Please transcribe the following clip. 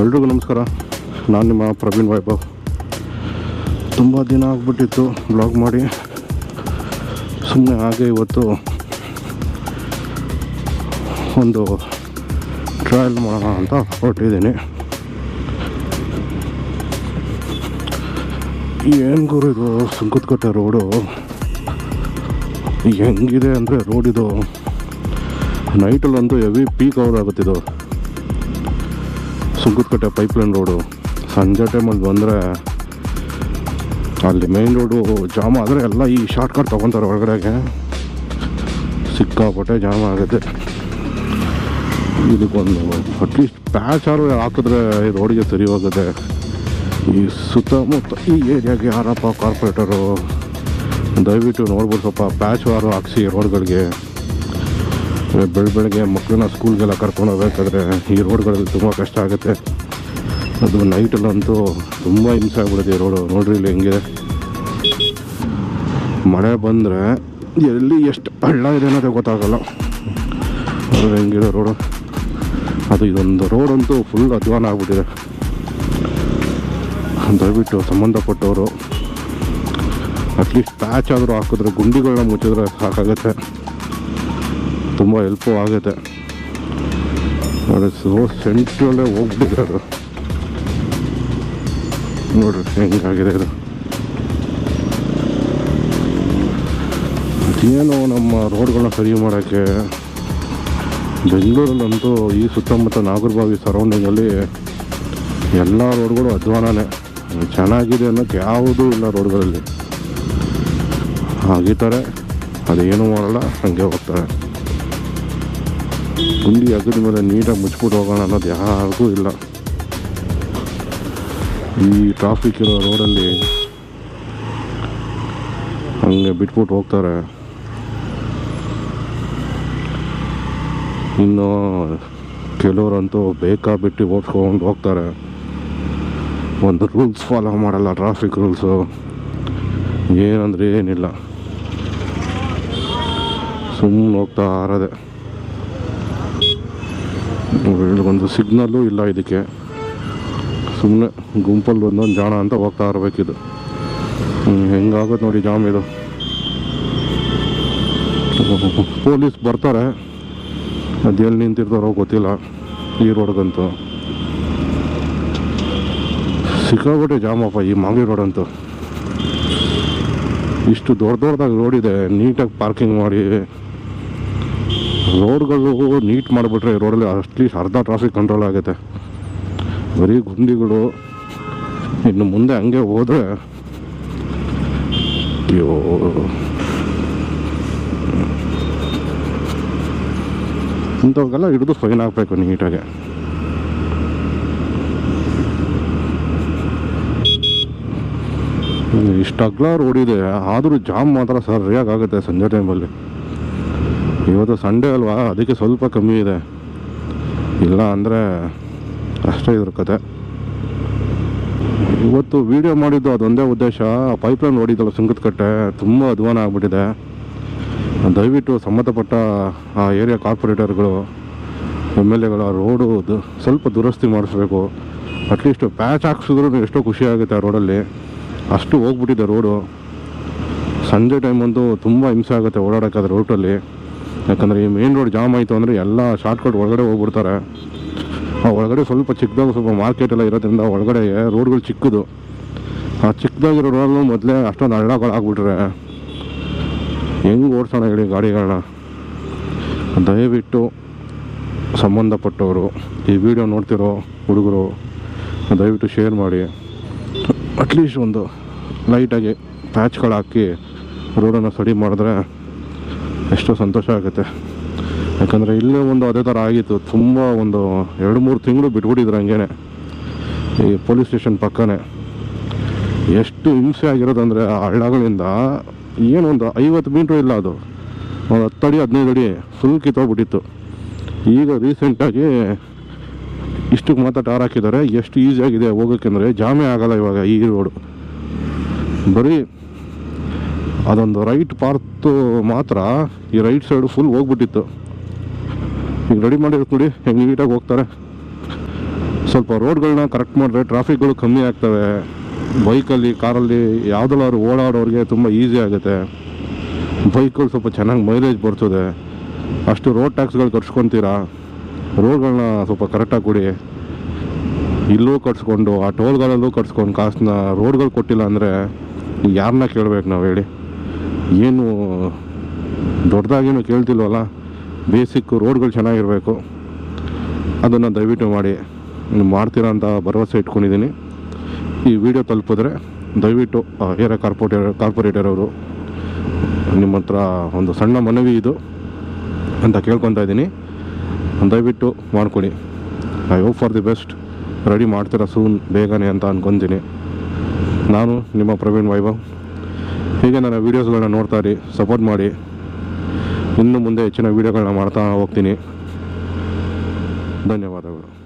ಎಲ್ರಿಗೂ ನಮಸ್ಕಾರ. ನಾನು ನಿಮ್ಮ ಪ್ರವೀಣ್ ವೈಭವ್. ತುಂಬ ದಿನ ಆಗ್ಬಿಟ್ಟಿತ್ತು ಬ್ಲಾಗ್ ಮಾಡಿ. ಸುಮ್ಮನೆ ಹಾಗೆ ಇವತ್ತು ಒಂದು ಟ್ರಾವೆಲ್ ಮಾಡೋಣ ಅಂತ ಹೊರಟಿದ್ದೀನಿ. ಏನು ಗುರು ಇದು? ಸುಂಕದಕಟ್ಟೆ ರೋಡು ಹೆಂಗಿದೆ ಅಂದರೆ ರೋಡಿದು ನೈಟಲ್ಲೊಂದು ಹೆವಿ ಪೀಕ್ ಅವರ್ ಆಗುತ್ತಿದ್ದು. ಸುಂಕದಕಟ್ಟೆ ಪೈಪ್ಲೈನ್ ರೋಡು ಸಂಜೆ ಟೈಮಲ್ಲಿ ಬಂದರೆ ಅಲ್ಲಿ ಮೇನ್ ರೋಡು ಜಾಮ್ ಆದರೆ ಎಲ್ಲ ಈ ಶಾರ್ಟ್ ಕಟ್ ತೊಗೊತಾರೆ ಒಳಗಡೆಗೆ. ಸಿಕ್ಕಾಪಟ್ಟೆ ಜಾಮ್ ಆಗುತ್ತೆ. ಇದಕ್ಕೊಂದು ಅಟ್ಲೀಸ್ಟ್ ಪ್ಯಾಚ್ ಆರು ಹಾಕಿದ್ರೆ ಈ ರೋಡಿಗೆ ಸರಿ ಹೋಗುತ್ತೆ. ಈ ಸುತ್ತಮುತ್ತ ಈ ಏರಿಯಾಗೆ ಯಾರಪ್ಪ ಕಾರ್ಪೊರೇಟರು ದಯವಿಟ್ಟು ನೋಡ್ಬೋದು ಸ್ವಲ್ಪ ಪ್ಯಾಚ್ ಆರು ಹಾಕ್ಸಿ ರೋಡ್ಗಳಿಗೆ ಬೆಳ ಬೆಳಗ್ಗೆ ಮಕ್ಕಳನ್ನ ಸ್ಕೂಲ್ಗೆಲ್ಲ ಕರ್ಕೊಂಡು ಹೋಗ್ಬೇಕಾದ್ರೆ ಈ ರೋಡ್ಗಳಲ್ಲಿ ತುಂಬ ಕಷ್ಟ ಆಗುತ್ತೆ. ಅದು ನೈಟಲ್ಲಂತೂ ತುಂಬ ಹಿಂಸೆ ಆಗ್ಬಿಡುತ್ತೆ ಈ ರೋಡು. ನೋಡ್ರಿ ಇಲ್ಲಿ ಹೆಂಗಿದೆ. ಮಳೆ ಬಂದರೆ ಎಲ್ಲಿ ಎಷ್ಟು ಹಳ್ಳ ಇದೆ ಅನ್ನೋದೇ ಗೊತ್ತಾಗಲ್ಲ. ಅದು ಹೆಂಗಿದೆ ರೋಡು. ಅದು ಇದೊಂದು ರೋಡ್ ಅಂತೂ ಫುಲ್ ಅಧ್ವಾನ ಆಗ್ಬಿಟ್ಟಿದೆ. ದಯವಿಟ್ಟು ಸಂಬಂಧಪಟ್ಟವರು ಅಟ್ಲೀಸ್ಟ್ ಪ್ಯಾಚ್ ಆದರೂ ಹಾಕಿದ್ರೆ ಗುಂಡಿಗಳನ್ನ ಮುಚ್ಚಿದ್ರೆ ಸಾಕಾಗುತ್ತೆ. ತುಂಬ ಹೆಲ್ಪು ಆಗುತ್ತೆ ನೋಡಿ ಸೊ ಸೆಂಟ್ರಲ್ಲೇ ಹೋಗ್ಬಿಟ್ಟಿದೆ ಅದು ನೋಡ್ರಿ, ಹೆಂಗಾಗಿದೆ ಇದು. ಏನು ನಮ್ಮ ರೋಡ್ಗಳನ್ನ ಸರಿ ಮಾಡೋಕ್ಕೆ? ಬೆಂಗಳೂರಲ್ಲಂತೂ ಈ ಸುತ್ತಮುತ್ತ ನಾಗರಬಾವಿ ಸರೌಂಡಿಂಗಲ್ಲಿ ಎಲ್ಲ ರೋಡ್ಗಳು ಅಧ್ವಾನನೇ. ಚೆನ್ನಾಗಿದೆ ಅನ್ನೋಕ್ಕೆ ಯಾವುದೂ ಇಲ್ಲ ರೋಡ್ಗಳಲ್ಲಿ. ಆಗಿತ್ತಾರೆ ಅದೇನು ಮಾಡಲ್ಲ, ಹಾಗೆ ಹೋಗ್ತಾರೆ. ಗುಂಡಿ ಅಗದ ಮೇಲೆ ನೀಟಾಗಿ ಮುಚ್ಬಿಟ್ಟು ಹೋಗೋಣ ಅನ್ನೋದು ಯಾರಿಗೂ ಇಲ್ಲ. ಈ ಟ್ರಾಫಿಕ್ ಇರೋ ರೋಡಲ್ಲಿ ಹಂಗೆ ಬಿಟ್ಬಿಟ್ಟು ಹೋಗ್ತಾರೆ. ಇನ್ನು ಕೆಲವರಂತೂ ಬೇಕಾಬಿಟ್ಟು ಓಡಿಸ್ಕೊಂಡು ಹೋಗ್ತಾರೆ. ಒಂದು ರೂಲ್ಸ್ ಫಾಲೋ ಮಾಡಲ್ಲ ಟ್ರಾಫಿಕ್ ರೂಲ್ಸು ಏನಂದ್ರೆ ಏನಿಲ್ಲ. ಸುಮ್ಮನೆ ಹೋಗ್ತಾ ಇರೋದೆ. ಒಂದು ಸಿಗ್ನಲ್ಲು ಇಲ್ಲ ಇದಕ್ಕೆ. ಸುಮ್ಮನೆ ಗುಂಪಲ್ಲಿ ಒಂದೊಂದು ಜಾಣ ಅಂತ ಹೋಗ್ತಾ ಇರಬೇಕಿದು ಹೆಂಗಾಗೋದು ನೋಡಿ ಜಾಮ್ ಇದು. ಪೊಲೀಸ್ ಬರ್ತಾರೆ. ಅದು ಎಲ್ಲಿ ನಿಂತಿರ್ತಾರೋ ಗೊತ್ತಿಲ್ಲ, ಈ ರೋಡ್ಗಂತೂ. ಸಿಕ್ಕಾಬಿಟ್ಟೆ ಜಾಮಪ್ಪ ಈ ಮಾಗಿ ರೋಡ್ ಅಂತೂ ಇಷ್ಟು ದೊಡ್ಡ ದೊಡ್ಡದಾಗಿ ರೋಡ್ ಇದೆ, ನೀಟಾಗಿ ಪಾರ್ಕಿಂಗ್ ಮಾಡಿ. ರೋಡ್ಗಳು ನೀಟ್ ಮಾಡಿಬಿಟ್ರೆ ರೋಡಲ್ಲಿ ಅಟ್ಲೀಸ್ಟ್ ಅರ್ಧ ಟ್ರಾಫಿಕ್ ಕಂಟ್ರೋಲ್ ಆಗುತ್ತೆ. ಬರೀ ಗುಂಡಿಗಳು. ಇನ್ನು ಮುಂದೆ ಹಂಗೆ ಹೋದರೆ, ಅಯ್ಯೋ. ಇಂಥವ್ರಿಗೆಲ್ಲ ಹಿಡಿದು ಫೈನ್ ಹಾಕಬೇಕು ನೀಟಾಗೆ. ಇಷ್ಟು ಅಗ್ಲ ರೋಡ್ ಇದೆ. ಆದರೂ ಜಾಮ್ ಮಾತ್ರ ಸರಿಯಾಗಿ ಆಗುತ್ತೆ ಸಂಜೆ ಟೈಮಲ್ಲಿ ಇವತ್ತು ಸಂಡೇ ಅಲ್ವಾ? ಅದಕ್ಕೆ ಸ್ವಲ್ಪ ಕಮ್ಮಿ ಇದೆ. ಇಲ್ಲ ಅಂದರೆ ಅಷ್ಟೇ ಇದ್ರ ಕತೆ. ಇವತ್ತು ವಿಡಿಯೋ ಮಾಡಿದ್ದು ಅದೊಂದೇ ಉದ್ದೇಶ. ಪೈಪ್ಲೈನ್ ಓಡಿದ್ದಲ್ಲ ಸುಂಕದ ಕಟ್ಟೆ. ತುಂಬ ಅಧ್ವಾನ ಆಗಿಬಿಟ್ಟಿದೆ. ದಯವಿಟ್ಟು ಸಂಬಂಧಪಟ್ಟ ಆ ಏರಿಯಾ ಕಾರ್ಪೊರೇಟರ್ಗಳು, ಎಂ ಎಲ್ ಎಗಳು, ಆ ರೋಡು ಸ್ವಲ್ಪ ದುರಸ್ತಿ ಮಾಡಿಸ್ಬೇಕು. ಅಟ್ಲೀಸ್ಟ್ ಪ್ಯಾಚ್ ಹಾಕ್ಸಿದ್ರು ಎಷ್ಟೋ ಖುಷಿ ಆಗುತ್ತೆ ಆ ರೋಡಲ್ಲಿ ಅಷ್ಟು ಹೋಗ್ಬಿಟ್ಟಿದೆ ರೋಡು ಸಂಜೆ ಟೈಮ್ ಅಂತೂ ತುಂಬ ಹಿಂಸೆ ಆಗುತ್ತೆ ಓಡಾಡೋಕ್ಕಾದ್ರೆ ರೋಟಲ್ಲಿ ಯಾಕಂದರೆ ಈ ಮೇನ್ ರೋಡ್ ಜಾಮ್ ಆಯಿತು ಅಂದರೆ ಎಲ್ಲ ಶಾರ್ಟ್ಕಟ್ ಒಳಗಡೆ ಹೋಗ್ಬಿಡ್ತಾರೆ. ಆ ಒಳಗಡೆ ಸ್ವಲ್ಪ ಚಿಕ್ಕದಾಗ ಸ್ವಲ್ಪ ಮಾರ್ಕೆಟ್ ಎಲ್ಲ ಇರೋದ್ರಿಂದ ಒಳಗಡೆ ರೋಡ್ಗಳು ಚಿಕ್ಕದು. ಆ ಚಿಕ್ಕದಾಗಿರೋ ರೋಡ್ಗಳು ಮೊದಲೇ ಅಷ್ಟೊಂದು ಹಳ್ಳಗಳು ಆಗ್ಬಿಟ್ರೆ ಹೆಂಗೆ ಓಡಿಸೋಣ ಹೇಳಿ ಗಾಡಿಗಳನ್ನ ದಯವಿಟ್ಟು ಸಂಬಂಧಪಟ್ಟವರು, ಈ ವಿಡಿಯೋ ನೋಡ್ತಿರೋ ಹುಡುಗರು, ದಯವಿಟ್ಟು ಶೇರ್ ಮಾಡಿ. ಅಟ್ಲೀಸ್ಟ್ ಒಂದು ಲೈಟಾಗಿ ಪ್ಯಾಚ್ಗಳು ಹಾಕಿ ರೋಡನ್ನು ಸಡಿ ಮಾಡಿದ್ರೆ ಎಷ್ಟೋ ಸಂತೋಷ ಆಗುತ್ತೆ. ಯಾಕಂದರೆ ಇಲ್ಲೇ ಒಂದು ಅದೇ ಥರ ಆಗಿತ್ತು. ತುಂಬ ಒಂದು ಎರಡು ಮೂರು ತಿಂಗಳು ಬಿಟ್ಬಿಟ್ಟಿದ್ರು ಹಂಗೇನೆ. ಈ ಪೊಲೀಸ್ ಸ್ಟೇಷನ್ ಪಕ್ಕನೇ. ಎಷ್ಟು ಹಿಂಸೆ ಆಗಿರೋದಂದರೆ ಆ ಹಳ್ಳಗಳಿಂದ ಏನು ಒಂದು ಐವತ್ತು ಮೀಟ್ರ್ ಇಲ್ಲ ಅದು. ಒಂದು ಹತ್ತು ಅಡಿ, ಹದಿನೈದು ಅಡಿ ಫುಲ್ ಕಿತ್ತೋಗ್ಬಿಟ್ಟಿತ್ತು. ಈಗ ರೀಸೆಂಟಾಗಿ ಇಷ್ಟಕ್ಕೆ ಮಾತ್ರ ಟಾರ್ ಹಾಕಿದ್ದಾರೆ. ಎಷ್ಟು ಈಸಿಯಾಗಿದೆ ಹೋಗೋಕ್ಕೆ ಅಂದರೆ ಜಾಮೇ ಆಗಲ್ಲ ಇವಾಗ ಈ ರೋಡು ಬರೀ ಅದೊಂದು ರೈಟ್ ಪಾರ್ತು ಮಾತ್ರ ಈ ರೈಟ್ ಸೈಡು ಫುಲ್ ಹೋಗ್ಬಿಟ್ಟಿತ್ತು. ಈಗ ರೆಡಿ ಮಾಡಿರುತ್ತೆ ನೋಡಿ, ಹೆಂಗೆ ನೀಟಾಗಿ ಹೋಗ್ತಾರೆ. ಸ್ವಲ್ಪ ರೋಡ್ಗಳನ್ನ ಕರೆಕ್ಟ್ ಮಾಡಿದ್ರೆ ಟ್ರಾಫಿಕ್ಗಳು ಕಮ್ಮಿ ಆಗ್ತವೆ. ಬೈಕಲ್ಲಿ, ಕಾರಲ್ಲಿ ಯಾವುದಲ್ಲಾದ್ರು ಓಡಾಡೋರಿಗೆ ತುಂಬ ಈಸಿ ಆಗುತ್ತೆ. ಬೈಕ್ಗಳು ಸ್ವಲ್ಪ ಚೆನ್ನಾಗಿ ಮೈಲೇಜ್ ಬರ್ತದೆ. ಅಷ್ಟು ರೋಡ್ ಟ್ಯಾಕ್ಸ್ಗಳು ಕಟ್ಸ್ಕೊತೀರಾ? ರೋಡ್ಗಳನ್ನ ಸ್ವಲ್ಪ ಕರೆಕ್ಟಾಗಿ ಕೊಡಿ. ಇಲ್ಲೂ ಕಟ್ಸ್ಕೊಂಡು, ಆ ಟೋಲ್ಗಳಲ್ಲೂ ಕಟ್ಸ್ಕೊಂಡು ಕಾಸನ್ನ ರೋಡ್ಗಳು ಕೊಟ್ಟಿಲ್ಲ ಅಂದರೆ ಯಾರನ್ನ ಕೇಳ್ಬೇಕು ನಾವು ಹೇಳಿ. ಏನು ದೊಡ್ಡದಾಗೇನು ಕೇಳ್ತಿಲ್ವಲ್ಲ? ಬೇಸಿಕ್ ರೋಡ್ಗಳು ಚೆನ್ನಾಗಿರಬೇಕು. ಅದನ್ನು ದಯವಿಟ್ಟು ಮಾಡಿ. ಮಾಡ್ತೀರಾ ಅಂತ ಭರವಸೆ ಇಟ್ಕೊಂಡಿದ್ದೀನಿ. ಈ ವಿಡಿಯೋ ತಲುಪಿದ್ರೆ ದಯವಿಟ್ಟು ಹೇರ ಕಾರ್ಪೊರೇಟರ್ ಕಾರ್ಪೊರೇಟರ್ ಅವರು ನಿಮ್ಮ ಹತ್ರ ಒಂದು ಸಣ್ಣ ಮನವಿ ಇದು ಅಂತ ಕೇಳ್ಕೊತಾ ಇದ್ದೀನಿ. ದಯವಿಟ್ಟು ಮಾಡ್ಕೊಡಿ I hope for the best ready ಮಾಡ್ತೀರಾ ಸೂನ್ ಬೇಗನೆ ಅಂತ ಅಂದ್ಕೊತೀನಿ ನಾನು ನಿಮ್ಮ ಪ್ರವೀಣ್ ವೈಭವ್. ಹೀಗೆ ನನ್ನ ವೀಡಿಯೋಸ್ಗಳನ್ನ ನೋಡ್ತಾ ಇರಿ ಸಪೋರ್ಟ್ ಮಾಡಿ. ಇನ್ನು ಮುಂದೆ ಹೆಚ್ಚಿನ ವೀಡಿಯೋಗಳನ್ನ ಮಾಡ್ತಾ ಹೋಗ್ತೀನಿ. ಧನ್ಯವಾದಗಳು.